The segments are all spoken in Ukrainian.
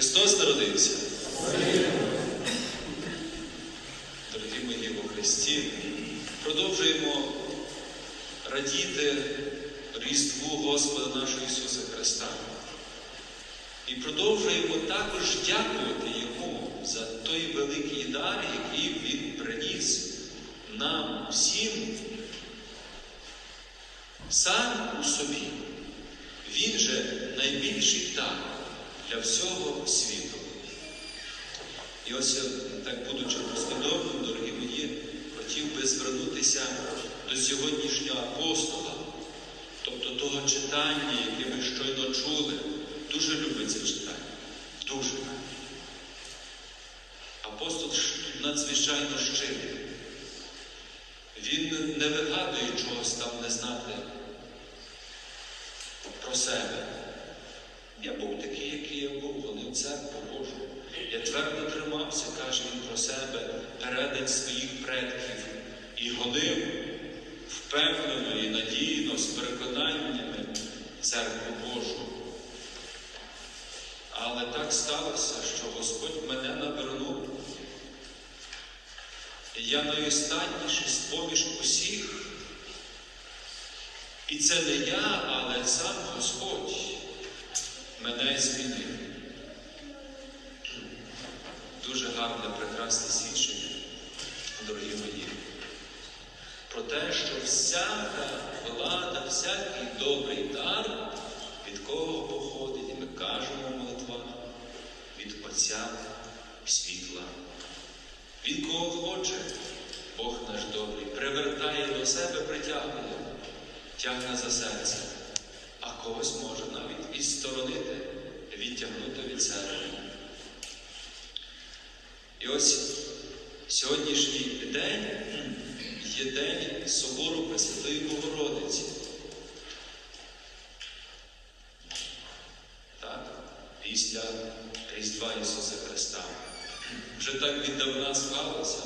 Христос народився. Дорогі мої во Христі, продовжуємо радіти Різдву Господа нашого Ісуса Христа. І продовжуємо також дякувати Йому за той великий дар, який Він приніс нам всім сам у собі. Він же найбільший дар для всього світу. І ось так будучи послідовним, дорогі мої, хотів би звернутися до сьогоднішнього апостола, тобто того читання, яке ми щойно чули. Дуже любить це читання. Дуже. Апостол надзвичайно щирий. Він не вигадує чогось там не знати про себе. Я був такий, який я був, вони в церкву Божу. Твердо тримався, каже він про себе, передань своїх предків і гонив впевнено і надійно, з переконаннями церкву Божу. Але так сталося, що Господь мене навернув. Я найостанніший з-поміж усіх. І це не я, але сам Господь мене змінив. Дуже гарне, прекрасне свідчення, дорогі мої, про те, що всяка влада, всякий добрий дар від кого походить, і ми кажемо в молитвах, від Отця світла. Він кого хоче, Бог наш добрий, привертає до себе, притягує, тягне за серце, а когось може навіть відсторонити, відтягнути від себе. І ось сьогоднішній день є день собору Пресвятої Богородиці. Так, після Різдва Ісуса Христа. Вже так віддавна склалося,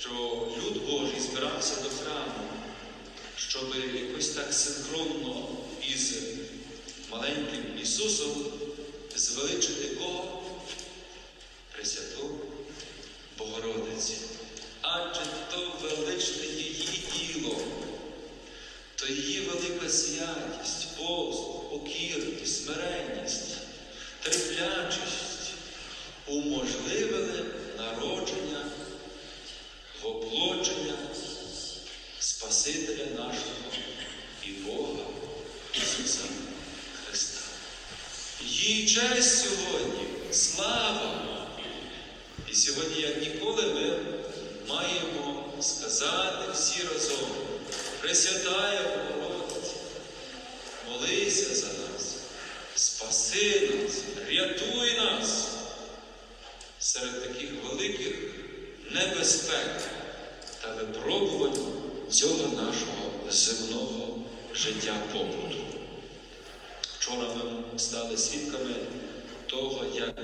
що люд Божий збирався до храму, щоб якось так синхронно із маленьким Ісусом звеличити кого? Богородицю. Адже то величне її діло, то її велика святість, послуг, покірність, смиренність, терплячість уможливили народження, воплодження Спасителя нашого і Бога Ісуса Христа. Їй честь сьогодні, слава! І сьогодні, як ніколи, ми маємо сказати всі разом, Пресвятая Богородиця, молися за нас, спаси нас, рятуй нас серед таких великих небезпек та випробувань цього нашого земного життя побуту. Вчора ми стали свідками того, як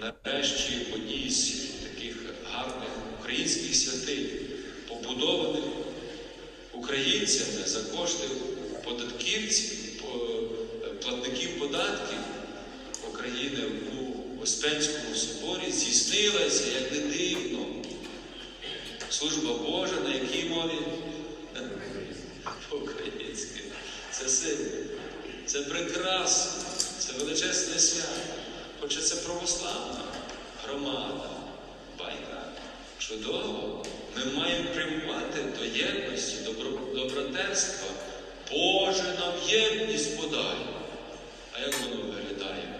нарешті одній з таких гарних українських святинь, побудованих українцями за кошти податківців, платників податків України у Успенському соборі здійснилася, як не дивно, служба Божа, на якій мові по-українськи. Це сильно, це прекрасно, це величезне свято. Хоча це православна громада, байка. Чудово, ми маємо прямувати до єдності, добро, добротерства. Боже нам єдність подай. А як воно виглядає?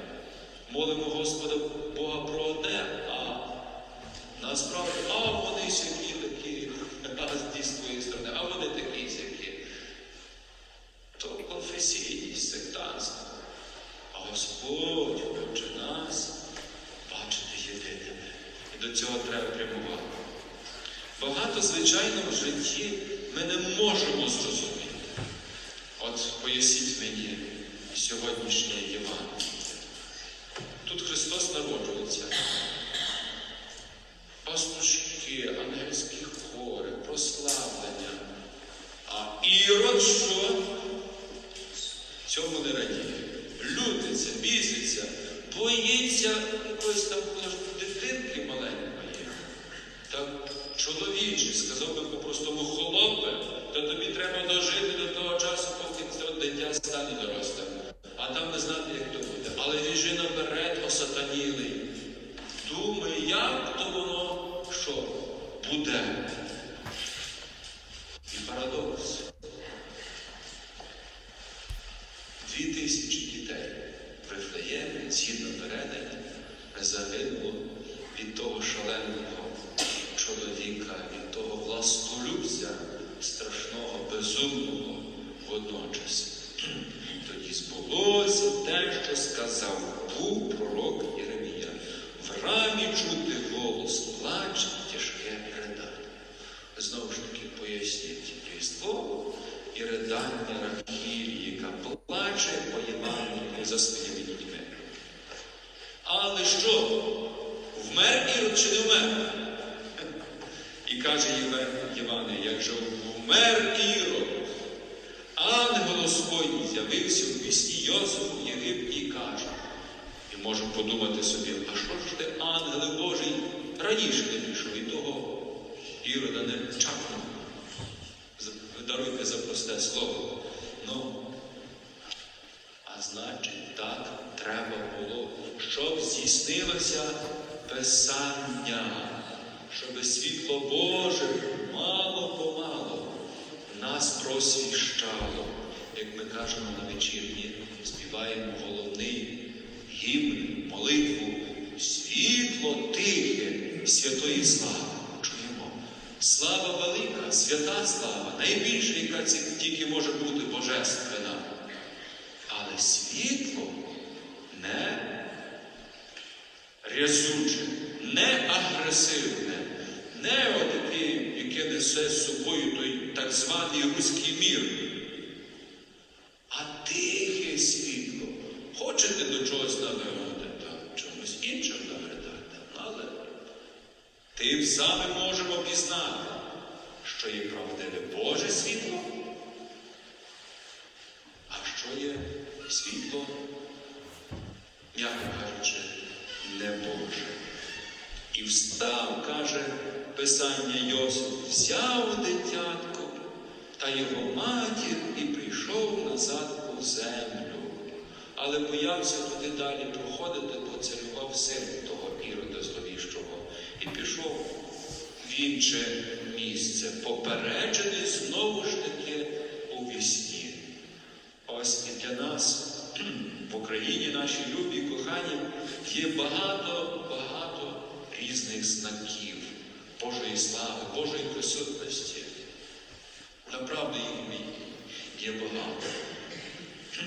Молимо Господа Бога про одне, а насправді, а вони сякі такі, а з твоєї сторони, а вони такі сякі. То конфесійність, сектантство. А Господь хоче нас бачити єдиними. І до цього треба прямувати. Багато, звичайно, в житті ми не можемо зрозуміти. От поясніть мені сьогоднішнє Євангеліє. Тут Христос народжується. Пастушки, ангельські хори, прославлення. А Ірод що? Цьому не радіє. Лютиться, біситься, боїться якоїсь там може, би по-простому холопе, то тобі треба дожити до того часу, поки це дитя стане дорослим. А там не знати, як то буде. Але віжи наперед осатанілий. Думай, як то воно що буде. Властолюбця страшного, безумного водночас. Тоді збулося те, що сказав був пророк Єремія. В рамі чути голос, плач, тяжке ридання. Знову ж таки поясніть різдво і ридання Рахілі, яка плаче по Євангелії за своїми дітьми. Але що? Вмер Ірод чи не вмер? Каже Єве- Євангелій, якщо вмер Ірод, ангел Господній з'явився в вісні Йосифу в Єгипті і каже, і можемо подумати собі, а що ж ти, ангел Божий, раніше не пішов і того Ірода не чапнув. Даруйте за просте слово. Ну, а значить, так треба було, щоб здійснилося Писання, щоб світло Боже мало-помалу нас просвіщало, як ми кажемо на вечірні, співаємо головний гімн, молитву, світло тихе, святої слави. Чуємо. Слава велика, свята слава, найбільша, яка тільки може бути божественна. Але світло не рязуче, не агресивне, не отаке, яке несе з собою той так званий руський мір, а тихе світло. Хочете до чогось навернути, чомусь іншим навертати, але тим самим можемо пізнати, що є правдиве Боже світло, а що є світло, м'яко кажучи, не Боже. І встав, каже Писання Йосиф, взяв дитятко та його матір і прийшов назад у землю. Але боявся туди далі проходити, бо царював син того Ірода зловіщого, і пішов в інше місце, попереджений знову ж таки у вісні. Ось і для нас в Україні, наші любі кохані, є багато, багато різних знаків Божої слави, Божої присутності. Направду їх є багато.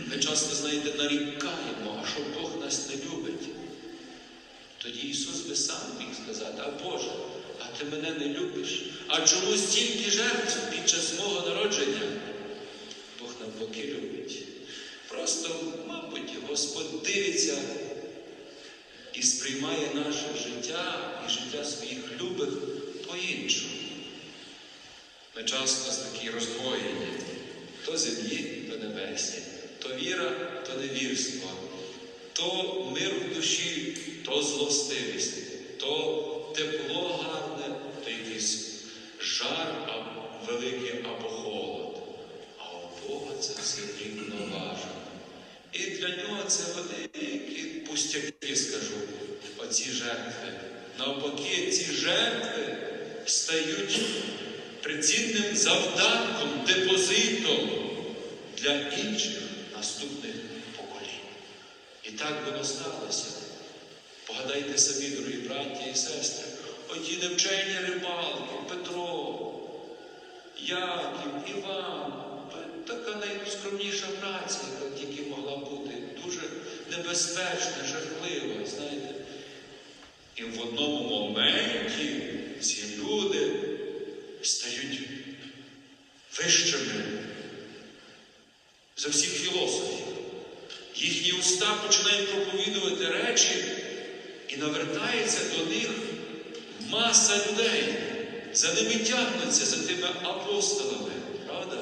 Ми часто, знаєте, нарікаємо, а що Бог нас не любить. Тоді Ісус би сам міг сказати, а Боже, а ти мене не любиш. А чому стільки жертв під час мого народження? Бог навпаки любить. Просто, мабуть, Господь дивиться і сприймає наше життя і життя своїх любих по-іншому. Ми часто такі роздвоєні. То землі, то небесні, то віра, то невірство, то мир в душі, то злостивість, то тепло гарне, то якийсь жар великий або холод. А у Бога це все рівноважено. І для нього це великі пустяки, скажу, оці жертви. Навпаки, ці жертви стають прицінним завдатком, депозитом для інших наступних поколінь. І так воно сталося. Погадайте самі, дорогі браті і сестри, оті невчені рибалки, Петро, Яків, Іван, така найскромніша праця, яка тільки могла бути, дуже небезпечна, жахлива, знаєте. І в одному уста починають проповідувати речі, і навертається до них маса людей. За ними тягнуться, за тими апостолами. правда?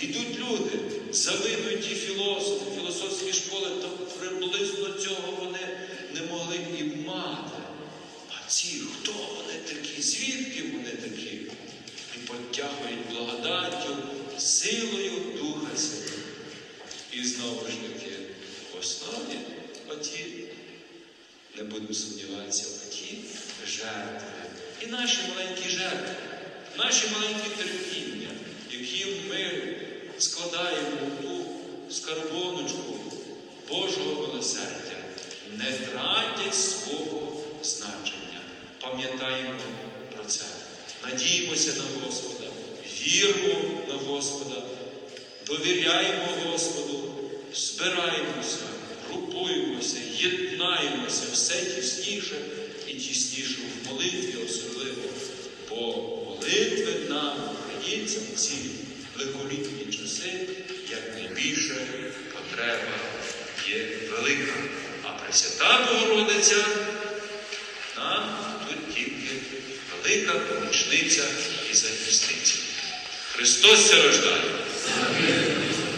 Ідуть люди, завидують ті філософи, філософські школи, то приблизно цього вони не могли і мати. А ці хто вони такі? Звідки вони такі? І потягують благодаттю, силою. Оті, не будемо сумніватися, оті жертви. І наші маленькі жертви, наші маленькі терпіння, які ми складаємо в ту скарбоночку Божого милосердя, не тратять свого значення. Пам'ятаємо про це. Надіємося на Господа, віримо на Господа, довіряємо Господу, збираємося, групуємося, єднаємося все тісніше і тісніше в молитві особливо. Бо молитви нам, українцям, ці лихолітні часи, як найбільше потреба є велика. А Пресвята Богородиця нам тут тільки велика помічниця і захисниця. Христос це рождає.